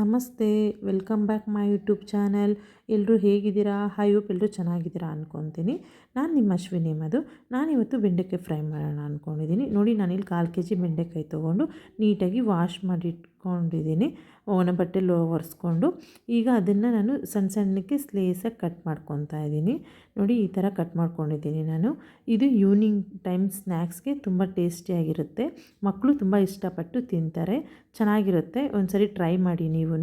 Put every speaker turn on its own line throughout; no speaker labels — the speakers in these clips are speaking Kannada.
ನಮಸ್ತೆ, welcome back my YouTube channel. ಎಲ್ಲರೂ ಹೇಗಿದ್ದೀರಾ? ಹೈ ಎಲ್ಲರೂ ಚೆನ್ನಾಗಿದ್ದೀರಾ ಅಂದ್ಕೊತೀನಿ ನಾನು ನಿಮ್ಮ ಅಶ್ವಿನಿ ಮಧು. ನಾನಿವತ್ತು ಬೆಂಡೆಕಾಯಿ ಫ್ರೈ ಮಾಡೋಣ ಅಂದ್ಕೊಂಡಿದ್ದೀನಿ ನೋಡಿ ನಾನಿಲ್ಲಿ ಕಾಲು ಕೆ ಜಿ ಬೆಂಡೆಕಾಯಿ ತೊಗೊಂಡು ನೀಟಾಗಿ ವಾಶ್ ಮಾಡಿ ಇಟ್ಕೊಂಡಿದ್ದೀನಿ ಒಣ ಬಟ್ಟೆಲಿ ಒರೆಸ್ಕೊಂಡು. ಈಗ ಅದನ್ನು ನಾನು ಸಣ್ಣ ಸಣ್ಣಕ್ಕೆ ಸ್ಲೇಸಾಗಿ ಕಟ್ ಮಾಡ್ಕೊತಾ ಇದ್ದೀನಿ. ನೋಡಿ ಈ ಥರ ಕಟ್ ಮಾಡ್ಕೊಂಡಿದ್ದೀನಿ ನಾನು. ಇದು ಈವ್ನಿಂಗ್ ಟೈಮ್ ಸ್ನ್ಯಾಕ್ಸ್ಗೆ ತುಂಬ ಟೇಸ್ಟಿಯಾಗಿರುತ್ತೆ ಮಕ್ಕಳು ತುಂಬ ಇಷ್ಟಪಟ್ಟು ತಿಂತಾರೆ. ಚೆನ್ನಾಗಿರುತ್ತೆ. ಒಂದ್ಸರಿ ಟ್ರೈ ಮಾಡಿ ನೀವು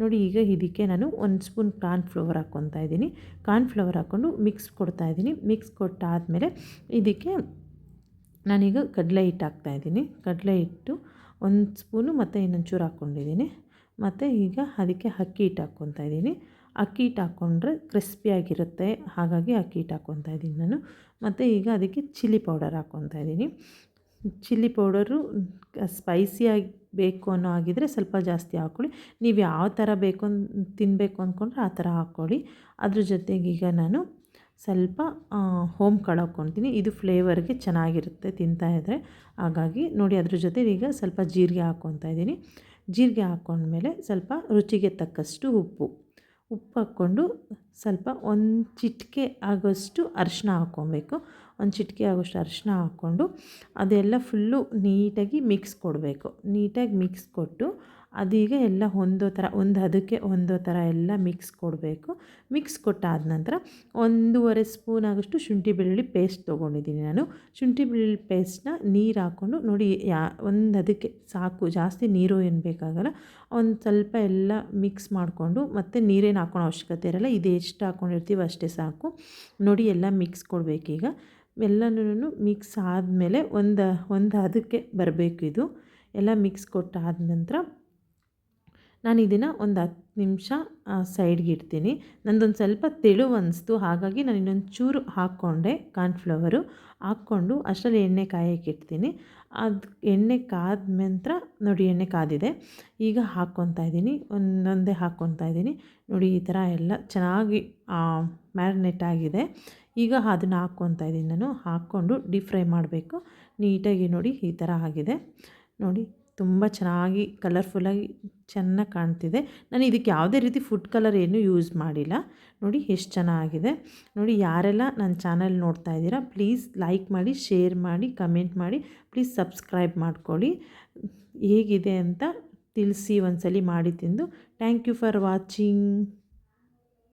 ನೋಡಿ ಈಗ ಇದಕ್ಕೆ ನಾನು ಒಂದು ಸ್ಪೂನ್ ಕಾರ್ನ್ ಫ್ಲವರ್ ಹಾಕ್ಕೊತಾ ಇದ್ದೀನಿ. ಕಾರ್ನ್ ಫ್ಲವರ್ ಹಾಕ್ಕೊಂಡು ಮಿಕ್ಸ್ ಕೊಡ್ತಾ ಇದ್ದೀನಿ. ಮಿಕ್ಸ್ ಕೊಟ್ಟಾದಮೇಲೆ ಇದಕ್ಕೆ ನಾನೀಗ ಕಡಲೆ ಹಿಟ್ಟು ಹಾಕ್ತಾಯಿದ್ದೀನಿ ಕಡಲೆ ಹಿಟ್ಟು ಒಂದು ಸ್ಪೂನು ಮತ್ತು ಇನ್ನೊಂಚೂರು ಹಾಕ್ಕೊಂಡಿದ್ದೀನಿ. ಮತ್ತು ಈಗ ಅದಕ್ಕೆ ಅಕ್ಕಿ ಹಿಟ್ಟು ಹಾಕ್ಕೊತಾ ಇದ್ದೀನಿ. ಅಕ್ಕಿ ಹಿಟ್ಟು ಹಾಕ್ಕೊಂಡ್ರೆ ಕ್ರಿಸ್ಪಿಯಾಗಿರುತ್ತೆ ಹಾಗಾಗಿ ಅಕ್ಕಿ ಹಿಟ್ಟು ಹಾಕ್ಕೊತಾ ಇದ್ದೀನಿ ನಾನು. ಮತ್ತು ಈಗ ಅದಕ್ಕೆ ಚಿಲ್ಲಿ ಪೌಡರ್ ಹಾಕ್ಕೊತಾ ಇದ್ದೀನಿ. ಚಿಲ್ಲಿ ಪೌಡರು ಸ್ಪೈಸಿಯಾಗಿ ಬೇಕು ಅನ್ನೋ ಆಗಿದ್ದರೆ ಸ್ವಲ್ಪ ಜಾಸ್ತಿ ಹಾಕ್ಕೊಳ್ಳಿ. ನೀವು ಯಾವ ಥರ ಬೇಕು ತಿನ್ನಬೇಕು ಅಂದ್ಕೊಂಡ್ರೆ ಆ ಥರ ಹಾಕ್ಕೊಳ್ಳಿ. ಅದ್ರ ಜೊತೆಗೆ ಈಗ ನಾನು ಸ್ವಲ್ಪ ಹೋಮ್ ಕಾಳು ಹಾಕ್ಕೊತೀನಿ ಇದು ಫ್ಲೇವರ್ಗೆ ಚೆನ್ನಾಗಿರುತ್ತೆ ತಿಂತಾಯಿದ್ರೆ ಹಾಗಾಗಿ ನೋಡಿ ಅದ್ರ ಜೊತೆ ಈಗ ಸ್ವಲ್ಪ ಜೀರಿಗೆ ಹಾಕ್ಕೊತಾ ಇದ್ದೀನಿ. ಜೀರಿಗೆ ಹಾಕ್ಕೊಂಡ್ಮೇಲೆ ಸ್ವಲ್ಪ ರುಚಿಗೆ ತಕ್ಕಷ್ಟು ಉಪ್ಪು. ಉಪ್ಪು ಹಾಕ್ಕೊಂಡು ಸ್ವಲ್ಪ ಒಂದು ಚಿಟಿಕೆ ಆಗೋಷ್ಟು ಅರಿಶಿನ ಹಾಕ್ಕೊಬೇಕು. ಒಂದು ಚಿಟಿಕೆ ಆಗೋಷ್ಟು ಅರಿಶಿನ ಹಾಕ್ಕೊಂಡು ಅದೆಲ್ಲ ಫುಲ್ಲು ನೀಟಾಗಿ ಮಿಕ್ಸ್ ಕೊಡಬೇಕು. ನೀಟಾಗಿ ಮಿಕ್ಸ್ ಕೊಟ್ಟು ಅದೀಗ ಎಲ್ಲ ಒಂದೋ ಥರ, ಒಂದು ಅದಕ್ಕೆ ಒಂದೋ ಥರ ಎಲ್ಲ ಮಿಕ್ಸ್ ಕೊಡಬೇಕು. ಮಿಕ್ಸ್ ಕೊಟ್ಟಾದ ನಂತರ ಒಂದೂವರೆ ಸ್ಪೂನ್ ಆಗೋಷ್ಟು ಶುಂಠಿ ಬೆಳ್ಳುಳ್ಳಿ ಪೇಸ್ಟ್ ತೊಗೊಂಡಿದ್ದೀನಿ ನಾನು. ಶುಂಠಿ ಬೆಳ್ಳುಳ್ಳಿ ಪೇಸ್ಟ್ನ ನೀರು ಹಾಕ್ಕೊಂಡು ನೋಡಿ, ಯಾ, ಒಂದು ಅದಕ್ಕೆ ಸಾಕು, ಜಾಸ್ತಿ ನೀರು ಏನು ಬೇಕಾಗಲ್ಲ, ಒಂದು ಸ್ವಲ್ಪ ಎಲ್ಲ ಮಿಕ್ಸ್ ಮಾಡಿಕೊಂಡು ಮತ್ತು ನೀರೇನು ಹಾಕೋಣ ಅವಶ್ಯಕತೆ ಇರಲ್ಲ, ಇದು ಎಷ್ಟು ಹಾಕ್ಕೊಂಡಿರ್ತೀವಿ ಅಷ್ಟೇ ಸಾಕು. ನೋಡಿ ಎಲ್ಲ ಮಿಕ್ಸ್ ಕೊಡಬೇಕೀಗ. ಎಲ್ಲನೂ ಮಿಕ್ಸ್ ಆದಮೇಲೆ ಒಂದು ಒಂದು ಅದಕ್ಕೆ ಬರಬೇಕು ಇದು. ಎಲ್ಲ ಮಿಕ್ಸ್ ಕೊಟ್ಟಾದ ನಂತರ ನಾನು ಇದನ್ನು ಒಂದು ಹತ್ತು ನಿಮಿಷ ಸೈಡ್ಗೆ ಇಡ್ತೀನಿ. ನಂದೊಂದು ಸ್ವಲ್ಪ ತೆಳು ಅನಿಸ್ತು, ಹಾಗಾಗಿ ನಾನು ಇನ್ನೊಂದು ಚೂರು ಹಾಕ್ಕೊಂಡೆ ಕಾರ್ನ್ಫ್ಲವರು ಹಾಕ್ಕೊಂಡು ಅಷ್ಟರಲ್ಲಿ ಎಣ್ಣೆ ಕಾಯಕ್ಕೆ ಇಡ್ತೀನಿ. ಅದು, ಎಣ್ಣೆ ಕಾದ ನಂತರ ನೋಡಿ ಎಣ್ಣೆ ಕಾದಿದೆ. ಈಗ ಹಾಕ್ಕೊತಾ ಇದ್ದೀನಿ. ಒಂದೊಂದೇ ಹಾಕ್ಕೊತಾ ಇದ್ದೀನಿ. ನೋಡಿ ಈ ಥರ ಎಲ್ಲ ಚೆನ್ನಾಗಿ ಮ್ಯಾರಿನೇಟ್ ಆಗಿದೆ. ಈಗ ಅದನ್ನು ಹಾಕ್ಕೊತಾ ಇದ್ದೀನಿ ನಾನು. ಹಾಕ್ಕೊಂಡು ಡೀಪ್ ಫ್ರೈ ಮಾಡಬೇಕು. ನೀಟಾಗಿ ನೋಡಿ ಈ ಥರ ಆಗಿದೆ. ನೋಡಿ, ತುಂಬ ಚೆನ್ನಾಗಿ ಕಲರ್ಫುಲ್ಲಾಗಿ ಚೆನ್ನಾಗಿ ಕಾಣ್ತಿದೆ. ನಾನು ಇದಕ್ಕೆ ಯಾವುದೇ ರೀತಿ ಫುಡ್ ಕಲರ್ ಏನೂ ಯೂಸ್ ಮಾಡಿಲ್ಲ. ನೋಡಿ ಎಷ್ಟು ಚೆನ್ನಾಗಿದೆ. ನೋಡಿ ಯಾರೆಲ್ಲ ನನ್ನ ಚಾನಲ್ ನೋಡ್ತಾ ಇದ್ದೀರಾ ಪ್ಲೀಸ್ ಲೈಕ್ ಮಾಡಿ ಶೇರ್ ಮಾಡಿ ಕಮೆಂಟ್ ಮಾಡಿ ಪ್ಲೀಸ್ ಸಬ್ಸ್ಕ್ರೈಬ್ ಮಾಡ್ಕೊಳ್ಳಿ. ಹೇಗಿದೆ ಅಂತ ತಿಳಿಸಿ ಒಂದ್ಸಲಿ ಮಾಡಿ ತಿಂದು. Thank you for watching